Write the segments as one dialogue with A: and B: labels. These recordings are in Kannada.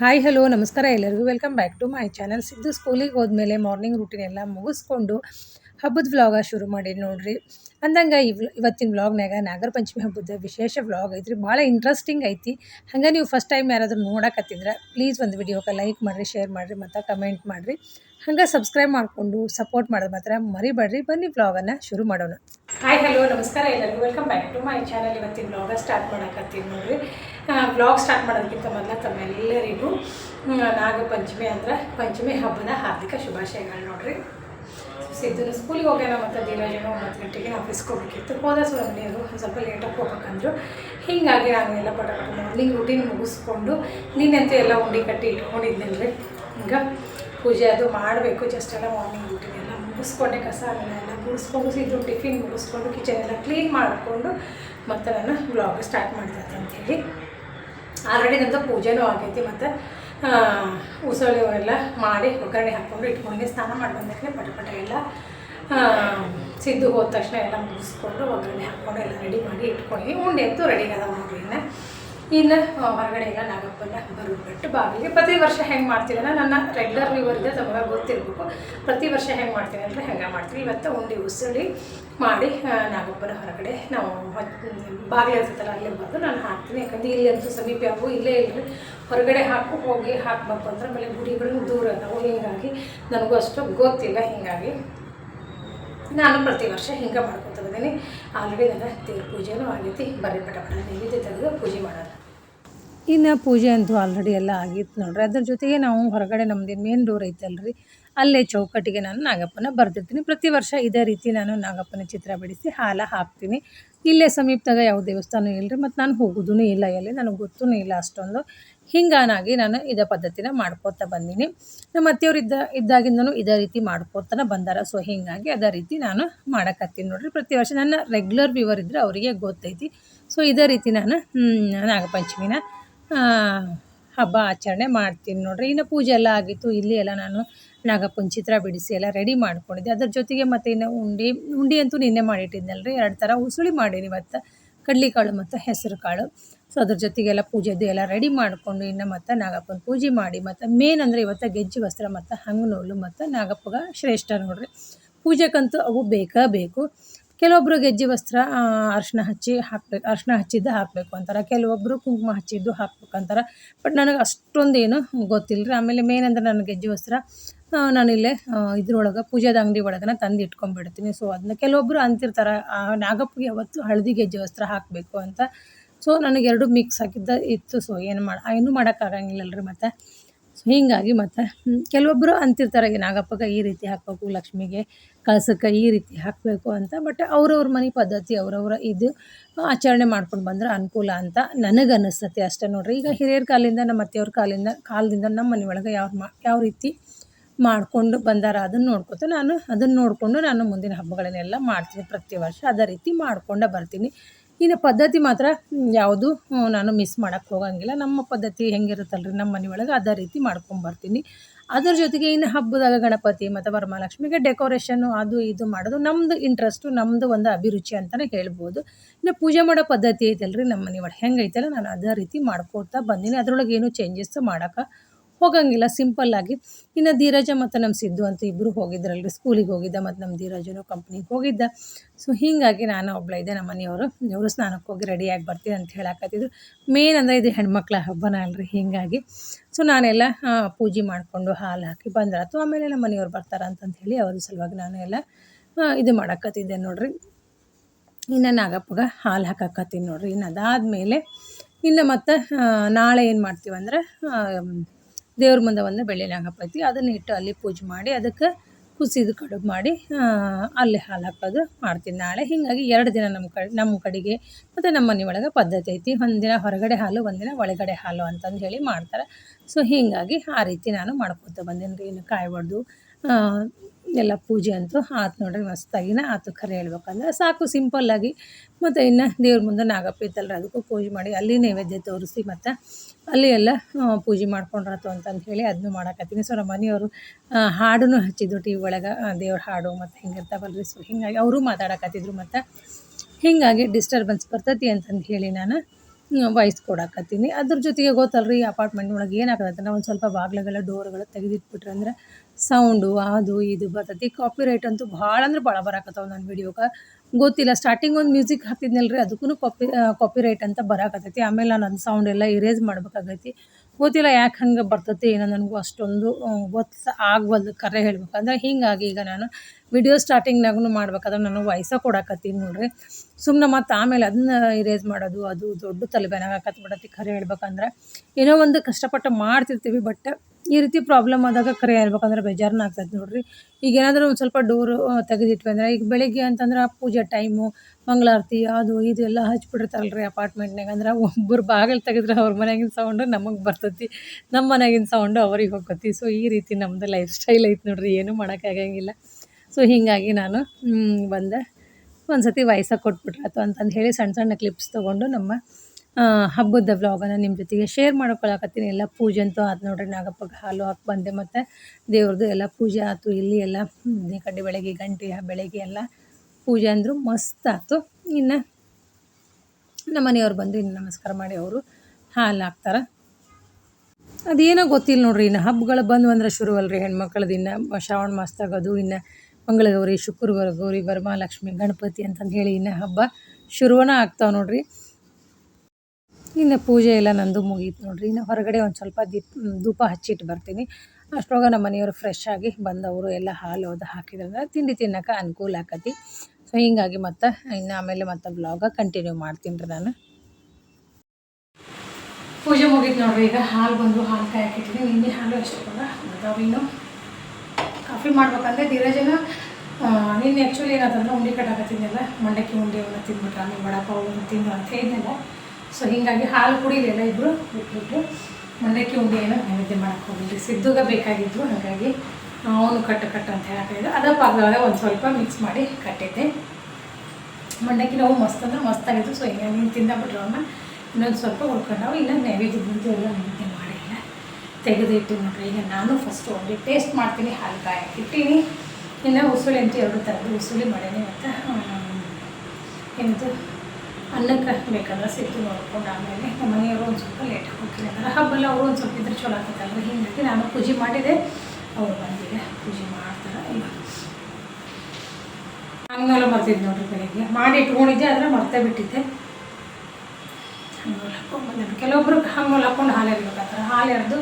A: ಹಾಯ್ ಹಲೋ ನಮಸ್ಕಾರ ಎಲ್ಲರಿಗೂ. Welcome back to my channel Siddu ಸ್ಕೂಲಿಗೆ ಹೋದ್ಮೇಲೆ ಮಾರ್ನಿಂಗ್ ರೂಟೀನ್ ಎಲ್ಲ ಮುಗಿಸ್ಕೊಂಡು ಹಬ್ಬದ ವ್ಲಾಗ ಶುರು ಮಾಡಿ ನೋಡ್ರಿ. ಅಂದಂಗೆ ಇವ್, ಇವತ್ತಿನ ವ್ಲಾಗ್ನಾಗ ನಾಗರ ಪಂಚಮಿ ಹಬ್ಬದ ವಿಶೇಷ ವ್ಲಾಗ್ ಐತ್ರಿ. ಭಾಳ ಇಂಟ್ರೆಸ್ಟಿಂಗ್ ಐತಿ. ಹಂಗೆ ನೀವು ಫಸ್ಟ್ ಟೈಮ್ ಯಾರಾದರೂ ನೋಡಕತ್ತಿದ್ರೆ ಪ್ಲೀಸ್ ಒಂದು ವಿಡಿಯೋಕ್ಕೆ ಲೈಕ್ ಮಾಡಿರಿ ಶೇರ್ ಮಾಡಿರಿ, ಮತ್ತು ಕಮೆಂಟ್ ಮಾಡಿರಿ. ಹಂಗೆ ಸಬ್ಸ್ಕ್ರೈಬ್ ಮಾಡಿಕೊಂಡು ಸಪೋರ್ಟ್ ಮಾಡೋದು ಮಾತ್ರ ಮರಿಬೇಡ್ರಿ. ಬನ್ನಿ ವ್ಲಾಗನ್ನು ಶುರು ಮಾಡೋಣ. ಹಾಯ್ ಹಲೋ ನಮಸ್ಕಾರ ಎಲ್ಲರಿಗೂ. Welcome back to my channel ಇವತ್ತಿನ ವ್ಲಾಗ ಸ್ಟಾರ್ಟ್ ಮಾಡಕತ್ತೀನಿ ನೋಡ್ರಿ. ವ್ಲಾಗ್ ಸ್ಟಾರ್ಟ್ ಮಾಡೋದಕ್ಕಿಂತ ಮೊದಲ ತಮ್ಮೆಲ್ಲರಿಗೂ ನಾಗಪಂಚಮಿ ನಾಗ ಪಂಚಮಿ ಅಂದ್ರೆ ಪಂಚಮಿ ಹಬ್ಬದ ಹಾರ್ದಿಕ ಶುಭಾಶಯಗಳು ನೋಡ್ರಿ. ಸಿದ್ದು ಸ್ಕೂಲಿಗೆ ಹೋಗ್ಯಾನ ಮತ್ತು ದಿನ ಒಂಬತ್ತು ಗಂಟೆಗೆ ಆಫೀಸ್ಗೆ ಹೋಗ್ಬೇಕಿತ್ತು ಹೋದ ಸುಮ್ಮನೆಯರು ಒಂದು ಸ್ವಲ್ಪ ಲೇಟಾಗಿ ಹೋಗ್ಬೇಕಂದ್ರು. ಹೀಗಾಗಿ ನಾನು ಎಲ್ಲ ಪಟ ಪಟ ಮಾರ್ನಿಂಗ್ ರೂಟೀನ್ ಮುಗಿಸ್ಕೊಂಡು ನಿನ್ನಂತೂ ಎಲ್ಲ ಉಂಡಿ ಕಟ್ಟಿ ಇಟ್ಕೊಂಡಿದ್ನಲ್ರಿ. ಈಗ ಪೂಜೆ ಅದು ಮಾಡಬೇಕು ಜಸ್ಟ್ ಎಲ್ಲ ಮಾರ್ನಿಂಗ್ ರೂಟೀನ್ ಎಲ್ಲ ಮುಗಿಸ್ಕೊಂಡೆ, ಕಸ ಅದನ್ನೆಲ್ಲ ಮುಗಿಸ್ಕೊಂಡು ಸಿದ್ದು ಟಿಫಿನ್ ಮುಗಿಸ್ಕೊಂಡು ಕಿಚನ್ ಎಲ್ಲ ಕ್ಲೀನ್ ಮಾಡಿಕೊಂಡು ಮತ್ತು ನಾನು ಬ್ಲಾಗ್ ಸ್ಟಾರ್ಟ್ ಮಾಡ್ತಾ ಅಂತೇಳಿ. ಆಲ್ರೆಡಿ ನಮ್ದು ಪೂಜೆನೂ ಆಗೈತಿ ಮತ್ತು ಉಸಳಿ ಎಲ್ಲ ಮಾಡಿ ಒಗ್ಗರಣೆ ಹಾಕ್ಕೊಂಡು ಇಟ್ಕೊಂಡು ಸ್ನಾನ ಮಾಡಿ ಬಂದಕ್ಕೆ ಪಟ ಪಟ ಎಲ್ಲ ಸಿದ್ದು ಹೋದ ತಕ್ಷಣ ಎಲ್ಲ ಮುಗಿಸ್ಕೊಂಡು ಒಗ್ಗರಣೆ ಹಾಕ್ಕೊಂಡು ಎಲ್ಲ ರೆಡಿ ಮಾಡಿ ಇಟ್ಕೊಂಡು ಉಂಡೆ ಅಂತೂ ರೆಡಿ ಅದಾವ ನೋಡ್ರಿ ಇನ್ನು ಹೊರಗಡೆ ಎಲ್ಲ ನಾಗಪ್ಪನ ಬರ್ಬಿಟ್ಟು ಬಾಗಿಲಿಗೆ ಪ್ರತಿ ವರ್ಷ ಹೆಂಗೆ ಮಾಡ್ತೀರಲ್ಲ, ನನ್ನ ರೆಗ್ಯುಲರ್ ವ್ಯೂವರ್ ಇದೆ ತಮಗೆ ಗೊತ್ತಿರಬೇಕು. ಪ್ರತಿ ವರ್ಷ ಹೆಂಗೆ ಮಾಡ್ತೀನಿ ಅಂದರೆ ಹೆಂಗೆ ಮಾಡ್ತೀವಿ. ಇವತ್ತು ಉಂಡಿ ಉಸಳಿ ಮಾಡಿ ನಾಗಪ್ಪನ ಹೊರಗಡೆ ನಾವು ಬಾಗಿಲು ಇರ್ತೈತಲ್ಲ ಅಲ್ಲೇ ಬಂದು ನಾನು ಹಾಕ್ತೀನಿ. ಯಾಕಂದ್ರೆ ಇಲ್ಲಿ ಅಂತೂ ಸಮೀಪ ಯಾವು ಇಲ್ಲೇ ಇಲ್ಲರಿ ಹೊರಗಡೆ ಹಾಕು, ಹೋಗಿ ಹಾಕಬೇಕು ಅಂದ್ರೆ ಆಮೇಲೆ ಗುಡಿಗಳು ದೂರ ಅದಾವು. ಹೀಗಾಗಿ ನನಗೂ ಅಷ್ಟು ಗೊತ್ತಿಲ್ಲ. ಹೀಗಾಗಿ ನಾನು ಪ್ರತಿ ವರ್ಷ ಹಿಂಗೆ ಮಾಡ್ಕೊತ ಬಂದೀನಿ. ಆಲ್ರೆಡಿ ನನ್ನ ದೇವ್ರ ಪೂಜೆನೂ ಆಗೈತಿ. ಬರೀ ಪಟ ಪಟ ನೈವೇದ್ಯ ತೆಗೆದು ಪೂಜೆ ಮಾಡೋದು ಇನ್ನು ಪೂಜೆ ಅಂತೂ ಆಲ್ರೆಡಿ ಎಲ್ಲ ಆಗಿತ್ತು ನೋಡ್ರಿ. ಅದ್ರ ಜೊತೆಗೆ ನಾವು ಹೊರಗಡೆ ನಮ್ಮದೇನು ಮೇನ್ ಡೋರ್ ಐತಲ್ರಿ? ಅಲ್ಲೇ ಚೌಕಟ್ಟಿಗೆ ನಾನು ನಾಗಪ್ಪನ ಬರ್ದಿರ್ತೀನಿ. ಪ್ರತಿ ವರ್ಷ ಇದೇ ರೀತಿ ನಾನು ನಾಗಪ್ಪನ ಚಿತ್ರ ಬಿಡಿಸಿ ಹಾಲ ಹಾಕ್ತೀನಿ. ಇಲ್ಲೇ ಸಮೀಪದಾಗ ಯಾವ ದೇವಸ್ಥಾನ ಇಲ್ಲರಿ ಮತ್ತು ನಾನು ಹೋಗೋದೂ ಇಲ್ಲ. ಎಲ್ಲಿ? ನನಗೆ ಗೊತ್ತೂ ಇಲ್ಲ ಅಷ್ಟೊಂದು. ಹಿಂಗಾನಾಗಿ ನಾನು ಇದೇ ಪದ್ಧತಿನ ಮಾಡ್ಕೋತಾ ಬಂದೀನಿ. ನಮ್ಮ ಅತ್ತೆಯವ್ರು ಇದ್ದ, ಇದ್ದಾಗಿಂದನೂ ಇದೇ ರೀತಿ ಮಾಡ್ಕೋತಾನೆ ಬಂದಾರ. ಸೊ ಹೀಗಾಗಿ ಅದೇ ರೀತಿ ನಾನು ಮಾಡಕತ್ತೀನಿ ನೋಡ್ರಿ. ಪ್ರತಿ ವರ್ಷ ನನ್ನ ರೆಗ್ಯುಲರ್ ವ್ಯೂವರ್ ಇದ್ದರೆ ಅವರಿಗೆ ಗೊತ್ತೈತಿ. ಸೊ ಇದೇ ರೀತಿ ನಾನು ನಾಗಪಂಚಮಿನ ಹಬ್ಬ ಆಚರಣೆ ಮಾಡ್ತೀನಿ ನೋಡ್ರಿ. ಇನ್ನು ಪೂಜೆ ಎಲ್ಲ ಆಗಿತ್ತು. ಇಲ್ಲಿ ಎಲ್ಲ ನಾನು ನಾಗಪಂಚಿತ್ರ ಚಿತ್ರ ಬಿಡಿಸಿ ಎಲ್ಲ ರೆಡಿ ಮಾಡ್ಕೊಂಡಿದ್ದೆ. ಅದ್ರ ಜೊತೆಗೆ ಮತ್ತು ಇನ್ನು ಉಂಡಿ ಉಂಡಿ ಅಂತೂ ನಿನ್ನೆ ಮಾಡಿಟ್ಟಿದ್ನಲ್ರಿ. ಎರಡು ಥರ ಉಸುಳಿ ಮಾಡೀನಿ ಇವತ್ತು. ಕಡ್ಲಿಕಾಳು ಮತ್ತು ಹೆಸರು ಕಾಳು ಸೊ ಅದ್ರ ಜೊತೆಗೆಲ್ಲ ಪೂಜೆದು ಎಲ್ಲ ರೆಡಿ ಮಾಡಿಕೊಂಡು ಇನ್ನು ಮತ್ತು ನಾಗಪ್ಪನ ಪೂಜೆ ಮಾಡಿ, ಮತ್ತು ಮೇನ್ ಅಂದರೆ ಇವತ್ತು ಗೆಜ್ಜೆ, ವಸ್ತ್ರ ಮತ್ತು ಹಂಗನೋಲು ಮತ್ತು ನಾಗಪ್ಪಗ ಶ್ರೇಷ್ಠ ನೋಡ್ರಿ. ಪೂಜೆಗಂತೂ ಅವು ಬೇಕಾ ಬೇಕು. ಕೆಲವೊಬ್ಬರು ಗೆಜ್ಜೆ, ವಸ್ತ್ರ ಅರ್ಶಿನ ಹಚ್ಚಿ ಹಾಕ್ಬೇಕು ಅರ್ಶಿನ ಹಚ್ಚಿದ್ದು ಹಾಕಬೇಕು ಅಂತಾರೆ. ಕೆಲವೊಬ್ಬರು ಕುಂಕುಮ ಹಚ್ಚಿದ್ದು ಹಾಕ್ಬೇಕಂತಾರೆ ಬಟ್ ನನಗೆ ಅಷ್ಟೊಂದು ಏನು ಗೊತ್ತಿಲ್ಲ ರೀ ಆಮೇಲೆ ಮೇನ್ ಅಂದ್ರೆ ನನ್ನ ಗೆಜ್ಜೆ, ವಸ್ತ್ರ ನಾನು ನಾನಿಲ್ಲೇ ಇದ್ರೊಳಗೆ ಪೂಜಾದ ಅಂಗಡಿ ಒಳಗನ ತಂದು ಇಟ್ಕೊಂಡ್ಬಿಡ್ತೀನಿ. ಸೊ ಅದನ್ನ ಕೆಲವೊಬ್ಬರು ಅಂತಿರ್ತಾರೆ. ನಾಗಪ್ಪಗೆ ಯಾವತ್ತು ಹಳದಿ ಗೆಜ್ಜೆ, ವಸ್ತ್ರ ಹಾಕಬೇಕು ಅಂತ ಸೊ ನನಗೆ ಎರಡು ಮಿಕ್ಸ್ ಹಾಕಿದ್ದ ಇತ್ತು. ಸೊ ಏನು ಮಾಡಿ ಏನೂ ಮಾಡೋಕ್ಕಾಗಂಗಿಲ್ಲಲ್ರಿ ಮತ್ತು. ಸೊ ಹೀಗಾಗಿ ಮತ್ತು ಕೆಲವೊಬ್ಬರು ಅಂತಿರ್ತಾರೆ ನಾಗಪ್ಪಗೆ ಈ ರೀತಿ ಹಾಕಬೇಕು, ಲಕ್ಷ್ಮಿಗೆ ಕಳಸಕ್ಕೆ ಈ ರೀತಿ ಹಾಕಬೇಕು ಅಂತ. ಬಟ್ ಅವ್ರವ್ರ ಮನೆ ಪದ್ಧತಿ, ಅವ್ರವ್ರ ಇದು ಆಚರಣೆ ಮಾಡ್ಕೊಂಡು ಬಂದ್ರೆ ಅನುಕೂಲ ಅಂತ ನನಗೆ ಅನ್ನಿಸ್ತತಿ ಅಷ್ಟೇ ನೋಡ್ರಿ. ಈಗ ಹಿರಿಯರ ಕಾಲಿಂದ, ನಮ್ಮ ಅತ್ತೆಯವ್ರ ಕಾಲಿಂದ, ಕಾಲದಿಂದ ನಮ್ಮ ಮನೆ ಒಳಗೆ ಯಾವ ಯಾವ ರೀತಿ ಮಾಡಿಕೊಂಡು ಬಂದಾರ ಅದನ್ನು ನೋಡ್ಕೊತ ನಾನು ಅದನ್ನು ನೋಡಿಕೊಂಡು ನಾನು ಮುಂದಿನ ಹಬ್ಬಗಳನ್ನೆಲ್ಲ ಮಾಡ್ತೀನಿ. ಪ್ರತಿ ವರ್ಷ ಅದೇ ರೀತಿ ಮಾಡ್ಕೊಂಡೇ ಬರ್ತೀನಿ. ಇನ್ನು ಪದ್ಧತಿ ಮಾತ್ರ ಯಾವುದು ನಾನು ಮಿಸ್ ಮಾಡೋಕ್ಕೆ ಹೋಗಂಗಿಲ್ಲ. ನಮ್ಮ ಪದ್ಧತಿ ಹೆಂಗಿರುತ್ತಲ್ರಿ? ನಮ್ಮ ಮನೆ ಒಳಗೆ ಅದೇ ರೀತಿ ಮಾಡ್ಕೊಂಬರ್ತೀನಿ ಅದ್ರ ಜೊತೆಗೆ ಇನ್ನು ಹಬ್ಬದಾಗ ಗಣಪತಿ ಮತ್ತು ವರಮಹಾಲಕ್ಷ್ಮಿಗೆ ಡೆಕೋರೇಷನ್ನು ಅದು ಇದು ಮಾಡೋದು ನಮ್ಮದು ಇಂಟ್ರೆಸ್ಟು ನಮ್ಮದು ಒಂದು ಅಭಿರುಚಿ ಅಂತಲೇ ಹೇಳ್ಬೋದು. ಇನ್ನು ಪೂಜೆ ಮಾಡೋ ಪದ್ಧತಿ ಐತಲ್ರಿ? ನಮ್ಮ ಮನೆ ಒಳಗೆ ಹೆಂಗೈತಲ್ಲ, ನಾನು ಅದೇ ರೀತಿ ಮಾಡ್ಕೊತಾ ಬಂದೀನಿ. ಅದರೊಳಗೆ ಏನು ಚೇಂಜಸ್ ಮಾಡೋಕೆ ಹೋಗಂಗಿಲ್ಲ ಸಿಂಪಲ್ಲಾಗಿ ಇನ್ನು ಧೀರಜ ಮತ್ತು ನಮ್ಮ ಸಿದ್ದು ಅಂತ ಇಬ್ಬರು ಹೋಗಿದ್ರಲ್ರಿ ಸ್ಕೂಲಿಗೆ ಹೋಗಿದ್ದ ಮತ್ತು ನಮ್ಮ ಧೀರಜನು ಕಂಪ್ನಿಗೆ ಹೋಗಿದ್ದ. ಸೊ ಹೀಗಾಗಿ ನಾನು ಒಬ್ಳ ಇದ್ದೆ ನಮ್ಮ ಮನೆಯವರು. ಇವರು ಸ್ನಾನಕ್ಕೆ ಹೋಗಿ ರೆಡಿಯಾಗಿ ಬರ್ತೀನಿ ಅಂತ ಹೇಳಕತ್ತಿದ್ರು. ಮೇನ್ ಅಂದರೆ ಇದು ಹೆಣ್ಮಕ್ಳ ಹಬ್ಬನ ಅಲ್ರಿ, ಹೀಗಾಗಿ. ಸೊ ನಾನೆಲ್ಲ ಪೂಜೆ ಮಾಡಿಕೊಂಡು ಹಾಲು ಹಾಕಿ ಬಂದ್ರಾತು ಆಮೇಲೆ ನಮ್ಮ ಮನೆಯವ್ರು ಬರ್ತಾರೆ ಅಂತಂದು ಹೇಳಿ ಅವ್ರ ಸಲುವಾಗಿ ನಾನು ಎಲ್ಲ ಇದು ಮಾಡಕತ್ತಿದ್ದೆ ನೋಡ್ರಿ. ಇನ್ನು ನಾಗಪ್ಪಗೆ ಹಾಲು ಹಾಕಕತ್ತೀನಿ ನೋಡ್ರಿ. ಇನ್ನು ಅದಾದಮೇಲೆ ಇನ್ನು ಮತ್ತು ನಾಳೆ ಏನು ಮಾಡ್ತೀವಿ ಅಂದ್ರೆ ದೇವ್ರ ಮುಂದೆ ಒಂದು ಬೆಳ್ಳಿ ಹಾಕೈತಿ ಅದನ್ನು ಇಟ್ಟು ಅಲ್ಲಿ ಪೂಜೆ ಮಾಡಿ, ಅದಕ್ಕೆ ಕುಸಿದು ಕಡುಬು ಮಾಡಿ ಅಲ್ಲಿ ಹಾಲು ಹಾಕೋದು ಮಾಡ್ತೀನಿ ನಾಳೆ. ಹೀಗಾಗಿ ಎರಡು ದಿನ ನಮ್ಮ ಕಡೆ, ನಮ್ಮ ಕಡೆಗೆ ಮತ್ತು ನಮ್ಮ ಮನೆ ಒಳಗೆ ಪದ್ಧತಿ ಐತಿ. ಒಂದಿನ ಹೊರಗಡೆ ಹಾಲು, ಒಂದಿನ ಒಳಗಡೆ ಹಾಲು ಅಂತಂದು ಹೇಳಿ ಮಾಡ್ತಾರೆ. ಸೊ ಹೀಗಾಗಿ ಆ ರೀತಿ ನಾನು ಮಾಡ್ಕೊತ ಬಂದೇನಿ ರೀ. ಇನ್ನು ಕಾಯಿ ಹೊಡೆದು ಎಲ್ಲ ಪೂಜೆ ಅಂತೂ ಆತು ನೋಡ್ರಿ ಮಸ್ತಾಗಿನ ಆತು ಖರೆ ಹೇಳ್ಬೇಕಲ್ಲ ಸಾಕು ಸಿಂಪಲ್ಲಾಗಿ ಮತ್ತು ಇನ್ನು ದೇವ್ರ ಮುಂದೆ ನಾಗಪ್ಪ ಇತ್ತಲ್ಲ ಅದಕ್ಕೂ ಪೂಜೆ ಮಾಡಿ ಅಲ್ಲಿ ನೈವೇದ್ಯ ತೋರಿಸಿ ಮತ್ತು ಅಲ್ಲಿ ಎಲ್ಲ ಪೂಜೆ ಮಾಡ್ಕೊಂಡ್ರಾತು ಅಂತಂದು ಹೇಳಿ ಅದನ್ನು ಮಾಡಕತ್ತೀನಿ. ಸೊ ನಮ್ಮ ಮನೆಯವರು ಹಾಡೂ ಹಚ್ಚಿದ್ರು ಟಿ ವಿ ಒಳಗೆ ದೇವ್ರ ಹಾಡು ಮತ್ತು ಹಿಂಗಿರ್ತಾವಲ್ರಿ. ಸೊ ಹೀಗಾಗಿ ಅವರು ಮಾತಾಡಕತ್ತಿದ್ರು ಮತ್ತು ಹೀಗಾಗಿ ಡಿಸ್ಟರ್ಬೆನ್ಸ್ ಬರ್ತೈತಿ ಅಂತಂದು ಹೇಳಿ ನಾನು ವಾಯ್ಸ್ ಕೊಡಾಕತ್ತೀನಿ. ಅದ್ರ ಜೊತೆಗೆ ಗೊತ್ತಲ್ರಿ ರೀ ಅಪಾರ್ಟ್ಮೆಂಟ್ ಒಳಗೆ ಏನಾಗತ್ತೆ ಒಂದು ಸ್ವಲ್ಪ ಬಾಗಿಲುಗಳ ಡೋರ್ಗಳು ತೆಗೆದಿಟ್ಬಿಟ್ರೆ ಅಂದ್ರೆ ಸೌಂಡು, ಅದು, ಇದು ಬರ್ತೈತಿ. ಕಾಪಿ ರೈಟ್ ಅಂತೂ ಭಾಳ ಅಂದ್ರೆ ಭಾಳ ಬರಾಕತ್ತಾವ ನನ್ನ ವಿಡಿಯೋಗೆ ಗೊತ್ತಿಲ್ಲ ಸ್ಟಾರ್ಟಿಂಗ್ ಒಂದು ಮ್ಯೂಸಿಕ್ ಹಾಕಿದ್ನಲ್ರಿ ಅದಕ್ಕೂ ಕಾಪಿ ಕಾಪಿ ರೈಟ್ ಅಂತ ಬರಾಕತ್ತೈತಿ. ಆಮೇಲೆ ನಾನು ಅದು ಸೌಂಡ್ ಎಲ್ಲ ಇರೇಸ್ ಮಾಡ್ಬೇಕಾಗೈತಿ. ಗೊತ್ತಿಲ್ಲ, ಯಾಕೆ ಹಂಗೆ ಬರ್ತೈತಿ, ಏನೋ ನನಗೂ ಅಷ್ಟೊಂದು ಗೊತ್ತು ಆಗ್ವಲ್ದು ಕರೆ ಹೇಳ್ಬೇಕಂದ್ರೆ ಹಿಂಗಾಗಿ ಈಗ ನಾನು ವಿಡಿಯೋ ಸ್ಟಾರ್ಟಿಂಗ್ನಾಗೂ ಮಾಡ್ಬೇಕಾದ್ರೆ ನಾನು ವಯಸ್ಸ ಕೊಡಾಕತ್ತೀನಿ ನೋಡ್ರಿ. ಸುಮ್ಮನೆ ಮತ್ತು ಆಮೇಲೆ ಅದನ್ನ ಇರೇಸ್ ಮಾಡೋದು, ಅದು ದೊಡ್ಡ ತಲೆಬೇನಾಗ ಕತ್ಬಿಡತ್ತಿ ಖರೆ ಹೇಳ್ಬೇಕಂದ್ರೆ. ಏನೋ ಒಂದು ಕಷ್ಟಪಟ್ಟು ಮಾಡ್ತಿರ್ತೀವಿ ಬಟ್ ಈ ರೀತಿ ಪ್ರಾಬ್ಲಮ್ ಆದಾಗ ಕರೆ ಹೇಳ್ಬೇಕಂದ್ರೆ ಬೇಜಾರನ್ನ ಆಗ್ತೈತೆ ನೋಡ್ರಿ. ಈಗ ಏನಾದರೂ ಒಂದು ಸ್ವಲ್ಪ ಡೋರು ತೆಗೆದಿಟ್ವಿ ಅಂದರೆ ಈಗ ಬೆಳಿಗ್ಗೆ ಅಂತಂದ್ರೆ ಪೂಜೆ ಟೈಮು ಮಂಗಳಾರತಿ, ಅದು, ಇದು ಎಲ್ಲ ಹಚ್ಬಿಟ್ಟಿರ್ತಾರಲ್ಲ ಅಪಾರ್ಟ್ಮೆಂಟ್ನಾಗ ಅಂದ್ರೆ ಒಬ್ಬರು ಬಾಗಿಲು ತೆಗೆದ್ರೆ ಅವ್ರ ಮನೆಯಾಗಿನ ಸೌಂಡು ನಮಗೆ ಬರ್ತೈತಿ ನಮ್ಮ ಮನೆಯಾಗಿನ ಸೌಂಡು ಅವ್ರಿಗೆ ಹೋಗ್ತೈತಿ. ಸೊ ಈ ರೀತಿ ನಮ್ಮದು ಲೈಫ್ ಸ್ಟೈಲ್ ಐತೆ ನೋಡ್ರಿ, ಏನೂ ಮಾಡೋಕ್ಕಾಗಂಗಿಲ್ಲ ಸೊ ಹೀಗಾಗಿ ನಾನು ಬಂದೆ. ಒಂದು ಸತಿ ವಯಸ್ಸಾಗಿ ಕೊಟ್ಬಿಟ್ರೆ ಅಥವಾ ಅಂತಂದು ಹೇಳಿ ಸಣ್ಣ ಸಣ್ಣ ಕ್ಲಿಪ್ಸ್ ತೊಗೊಂಡು ನಮ್ಮ ಹಬ್ಬದ ವ್ಲಾಗನ್ನು ನಿಮ್ಮ ಜೊತೆಗೆ ಶೇರ್ ಮಾಡ್ಕೊಳಕತ್ತೀನಿ. ಎಲ್ಲ ಪೂಜೆ ಅಂತೂ ಆತು ನೋಡ್ರಿ. ನಾಗಪ್ಪಗೆ ಹಾಲು ಹಾಕಿ ಬಂದೆ ಮತ್ತು ದೇವ್ರದ್ದು ಎಲ್ಲ ಪೂಜೆ ಆಯ್ತು ಇಲ್ಲಿ ಎಲ್ಲ ಕಡೆ ಬೆಳಗ್ಗೆ, ಗಂಟೆ ಬೆಳಗ್ಗೆ ಎಲ್ಲ ಪೂಜೆ ಅಂದರು ಮಸ್ತ್ ಆಯ್ತು ಇನ್ನು ನಮ್ಮ ಮನೆಯವ್ರು ಬಂದು ಇನ್ನು ನಮಸ್ಕಾರ ಮಾಡಿ ಅವರು ಹಾಲು ಹಾಕ್ತಾರೆ. ಅದೇನೋ ಗೊತ್ತಿಲ್ಲ ನೋಡ್ರಿ. ಇನ್ನು ಹಬ್ಬಗಳು ಬಂದು ಅಂದ್ರೆ ಶುರುವಲ್ಲ ರೀ ಹೆಣ್ಮಕ್ಳದ್ದು ಇನ್ನು ಶ್ರಾವಣ ಮಾಸದಾಗ ಅದು, ಇನ್ನು ಮಂಗಳಗೌರಿ ಶುಕ್ರವಾರ ಗೌರಿ, ವರಮಹಾಲಕ್ಷ್ಮಿ, ಗಣಪತಿ ಅಂತಂದು ಹೇಳಿ ಇನ್ನು ಹಬ್ಬ ಶುರುವನ ಆಗ್ತಾವೆ ನೋಡ್ರಿ. ಇನ್ನು ಪೂಜೆ ಎಲ್ಲ ನಂದು ಮುಗೀತು ನೋಡ್ರಿ. ಇನ್ನು ಹೊರಗಡೆ ಒಂದು ಸ್ವಲ್ಪ ದೀಪ ಧೂಪ ಹಚ್ಚಿಟ್ಟು ಬರ್ತೀನಿ. ಅಷ್ಟರೊಳಗೆ ನಮ್ಮ ಮನೆಯವರು ಫ್ರೆಶ್ ಆಗಿ ಬಂದವರು ಎಲ್ಲ ಹಾಲು ಅದು ಹಾಕಿದ್ರಂದ್ರೆ ತಿಂಡಿ ತಿನ್ನೋಕೆ ಅನುಕೂಲ ಆಕತಿ. ಸೊ ಹೀಗಾಗಿ ಮತ್ತೆ ಇನ್ನು ಆಮೇಲೆ ಮತ್ತೆ ಬ್ಲಾಗ ಕಂಟಿನ್ಯೂ ಮಾಡ್ತೀನಿ ರೀ ನಾನು. ಪೂಜೆ ಮುಗೀತು ನೋಡ್ರಿ. ಈಗ ಹಾಲು ಬಂದು ಹಾಲು ಕಾಯಕ್ಕಿಟ್ಟಿದ್ದೀನಿ ನಿನ್ನೆ ಹಾಲು ಅದಾವ ಇನ್ನು ಕಾಫಿ ಮಾಡ್ಬೇಕಂದ್ರೆ ಧೀರಜನ ನಿನ್ನೆ ಆ್ಯಕ್ಚುಲಿ ಏನಾದ್ರೂ ಉಂಡೆ ಕಟ್ಟಾಕತ್ತಿದ್ದೆಲ್ಲ ಮಂಡಕ್ಕಿ ಉಂಡೆವನ್ನು ತಿಂದ್ಬಿಟ್ರೆ ಆಮೇಲೆ ಅವನ್ನ ತಿಂದು ಅಂತ ಹೇಳಿದ್ನಲ್ಲ. ಸೊ ಹೀಗಾಗಿ ಹಾಲು ಕುಡಿಲಿಲ್ಲ ಇಬ್ಬರು ಬಿಟ್ಬಿಟ್ಟು ಮಂಡಕ್ಕಿ ಏನೋ ನೈವೇದ್ಯ ಮಾಡಕ್ಕೆ ಹೋಗಿದ್ವಿ. ಸಿದ್ದುಗ ಬೇಕಾಗಿದ್ದು ಹಾಗಾಗಿ ಅವನು ಕಟ್ಟು ಕಟ್ಟು ಅಂತ ಹೇಳಿದ್ರು. ಅದ ಪಾಕದೊಳಗೆ ಒಂದು ಸ್ವಲ್ಪ ಮಿಕ್ಸ್ ಮಾಡಿ ಕಟ್ಟಿದ್ದೆ. ಮಂಡಕ್ಕಿ ನಾವು ಮಸ್ತ್ ಅಂದ್ರೆ ಮಸ್ತ್ ಆಗಿತ್ತು. ಸೊ ಹಿಂಗೆ ನೀನು ತಿಂದಾಬಿಟ್ರು ಅಮ್ಮ. ಇನ್ನೊಂದು ಸ್ವಲ್ಪ ಉಳ್ಕೊಂಡವು ಇನ್ನೊಂದು ನೈವೇದ್ಯ ಬಂದು ಎಲ್ಲ ನೈವೇದ್ಯ ಮಾಡಿಲ್ಲ ತೆಗೆದಿಟ್ಟು ನೋಡ್ರಿ ಈಗ ನಾನು ಫಸ್ಟ್ ಒಂದು ಟೇಸ್ಟ್ ಮಾಡ್ತೀನಿ, ಹಾಲು ಕಾಯಿ ಇಟ್ಟೀನಿ ಇನ್ನು ಉಸುಳಿ ಅಂತೂ ಎರಡು ಥರದ್ದು ಉಸುಳಿ ಮಾಡೇನಿ ಮತ್ತು ಏನದು ಅನ್ನಕ್ಕೆ ಬೇಕಾದ್ರೆ ಸಿಟ್ಟು ನೋಡ್ಕೊಂಡು ಆಮೇಲೆ ನಮ್ಮ ಮನೆಯವರು ಒಂದು ಸ್ವಲ್ಪ ಲೇಟ್ ಹೋಗ್ತೀನಿ ಅಂದ್ರೆ ಹಬ್ಬಲ್ಲ, ಅವರು ಒಂದು ಸ್ವಲ್ಪ ಇದ್ರೆ ಚಲೋ ಆಗ್ತೈತಲ್ಲ ಹಿಂಗಾಗಿ ನಾನು ಪೂಜೆ ಮಾಡಿದೆ. ಅವ್ರು ಬಂದಿದೆ ಪೂಜೆ ಮಾಡ್ತಾರೆ. ಇಲ್ಲ. ಹಂಗೆಲ್ಲ ಮರ್ತಿದ್ದೆ ನೋಡ್ರಿ ಬೆಳಿಗ್ಗೆ. ಮಾಡಿ ಇಟ್ಕೊಂಡಿದ್ದೆ, ಆದರೆ ಮರ್ತೇ ಬಿಟ್ಟಿದ್ದೆ. ಹಂಗೋಲ್ ಹಾಕೊಂಡು ಬಂದೆ ಕೆಲವೊಬ್ರು ಹಂಗೋಲ್ ಹಾಕ್ಕೊಂಡು ಹಾಲು ಎರ್ಬೇಕಾಗ್ತಾರೆ ಹಾಲು ಎರೆದು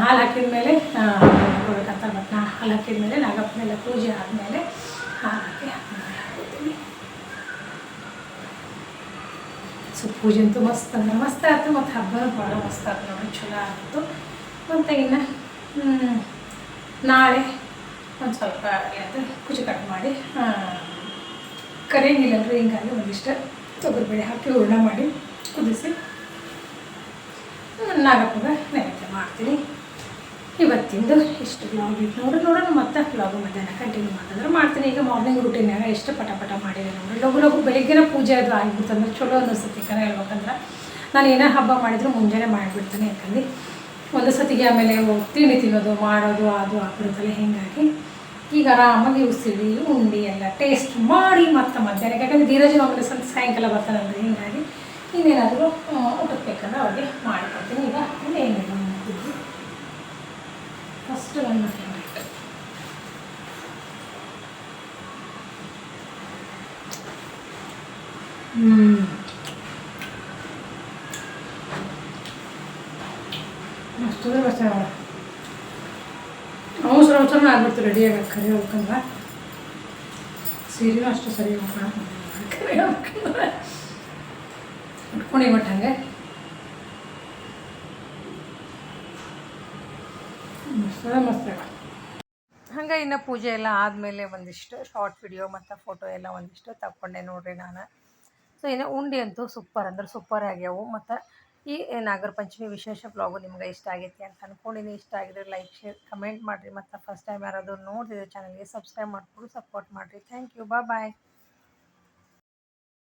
A: ಹಾಲು ಹಾಕಿದ ಮೇಲೆ ಹಾಕೋಬೇಕಂತ ಮತ್ತು ನಾ ಹಾಲು ಹಾಕಿದ ಮೇಲೆ ನಾಗಪ್ಪನೆಲ್ಲ ಪೂಜೆ ಆದಮೇಲೆ ಹಾಲು ಹಾಕಿ ಹಾಕೋತೀನಿ ಸೊ ಪೂಜೆ ಅಂತೂ ಮಸ್ತ್ ಅಂದ್ರೆ ಮಸ್ತ್ ಆಯ್ತು ಮತ್ತು ಹಬ್ಬ ಭಾಳ ಮಸ್ತ್ ಆಯ್ತು ನೋಡಿ ಚಲೋ ಆಗ್ತು ಮತ್ತು ಇನ್ನು ನಾಳೆ ಒಂದು ಸ್ವಲ್ಪ ಅದು ಕುಚಿ ಕಟ್ ಮಾಡಿ ಕರಿಯಂಗಿಲ್ಲ ಅಂದರೆ ಹಿಂಗಾಗಿ ಒಂದಿಷ್ಟು ತೊಗರಿಬೇಳೆ ಹಾಕಿ ಹೂರ್ಣ ಮಾಡಿ ಕುದಿಸಿ, ನಾಗಪ್ಪಗೆ ನೈವೇದ್ಯ ಮಾಡ್ತೀನಿ. ಇವತ್ತಿಂದು ಇಷ್ಟು ಬ್ಲಾಗ್ ಇತ್ತು ನೋಡಿ ನೋಡೋಣ ಮತ್ತೆ ಬ್ಲಾಗು ಮಧ್ಯಾಹ್ನ ಕಂಟಿನ್ಯೂ ಮಾಡಿದ್ರೆ ಮಾಡ್ತೀನಿ. ಈಗ ಮಾರ್ನಿಂಗ್ ರುಟೀನ್ಯಾಗ ಎಷ್ಟು ಪಟ ಪಟ ಮಾಡಿದೆ ನೋಡಿ. ಲಘು ಲಘು ಬೆಳಿಗ್ಗೆನ ಪೂಜೆ ಅದು ಆಗಿಬಿಡ್ತಂದ್ರೆ ಚಲೋ ಅನ್ನಿಸ್ತೈತಿ ಕರೆ ಹೇಳ್ಬೇಕಂದ್ರೆ. ನಾನು ಏನೇ ಹಬ್ಬ ಮಾಡಿದ್ರು ಮುಂಜಾನೆ ಮಾಡಿಬಿಡ್ತೀನಿ ಯಾಕಂದ್ರೆ ಒಂದು ಸತಿಗೆ ಆಮೇಲೆ ತಿಂಡಿ ತಿನ್ನೋದು, ಮಾಡೋದು, ಅದು ಆಗ್ಬಿಡುತ್ತಲ್ಲ ಹೀಗಾಗಿ ಈಗ ಆರಾಮಾಗಿ ಉಸಿರಿ, ಉಂಡಿ ಎಲ್ಲ ಟೇಸ್ಟ್ ಮಾಡಿ ಮತ್ತೆ ಮಧ್ಯಾಹ್ನ ಯಾಕಂದರೆ ಧೀರಜ್ ಒಬ್ಬರು ಸ್ವಲ್ಪ ಸಾಯಂಕಾಲ ಬರ್ತಾನಂದ್ರೆ ಹೀಗಾಗಿ ಇನ್ನೇನಾದರೂ ಊಟಕ್ಕೆ ಬೇಕಂದ್ರೆ ಅವ್ರಿಗೆ ಮಾಡಿಕೊಡ್ತೀನಿ. ಈಗ ಇನ್ನೇನಿಲ್ಲ. ಫಸ್ಟ್ ರನ್ ಅವಸರ, ಅವಸರನ ಆಗ್ಬಿಡ್ತು ರೆಡಿ ಆಗಕ್ಕೆ, ಕರಿ ಹೋಗ್ಬೇಕಂದ್ರೆ. ಸೀರೆನೂ ಅಷ್ಟು ಸರಿ ಹೋಗೋಣ ಕರಿ ಹೋಗ್ಬೇಕಂದ್ರೆ. ಉಟ್ಕೊಂಡು ಹಂಗೆ. ಮಸ್ತ್ ಹಂಗೆ ಇನ್ನು ಪೂಜೆ ಎಲ್ಲ ಆದಮೇಲೆ ಒಂದಿಷ್ಟು ಶಾರ್ಟ್ ವಿಡಿಯೋ ಮತ್ತು ಫೋಟೋ ಎಲ್ಲ ಒಂದಿಷ್ಟು ತಕ್ಕೊಂಡೆ ನೋಡ್ರಿ ನಾನು. ಸೊ ಇನ್ನು ಉಂಡೆ ಅಂತೂ ಸೂಪರ್ ಅಂದ್ರೆ ಸೂಪರ್ ಆಗ್ಯಾವು. ಮತ್ತು ಈ ನಾಗರ ಪಂಚಮಿ ವಿಶೇಷ ಬ್ಲಾಗು ನಿಮ್ಗೆ ಇಷ್ಟ ಆಗೈತಿ ಅಂತ ಅಂದ್ಕೊಂಡಿನಿ ಇಷ್ಟ ಆಗಿದ್ರೆ ಲೈಕ್ ಶೇರ್ ಕಮೆಂಟ್ ಮಾಡಿರಿ. ಮತ್ತು ಫಸ್ಟ್ ಟೈಮ್ ಯಾರಾದರೂ ನೋಡಿದ್ರೆ ಚಾನಲ್ಗೆ ಸಬ್ಸ್ಕ್ರೈಬ್ ಮಾಡಿಕೊಂಡು ಸಪೋರ್ಟ್ ಮಾಡಿರಿ. ಥ್ಯಾಂಕ್ ಯು ಬಾ ಬಾಯ್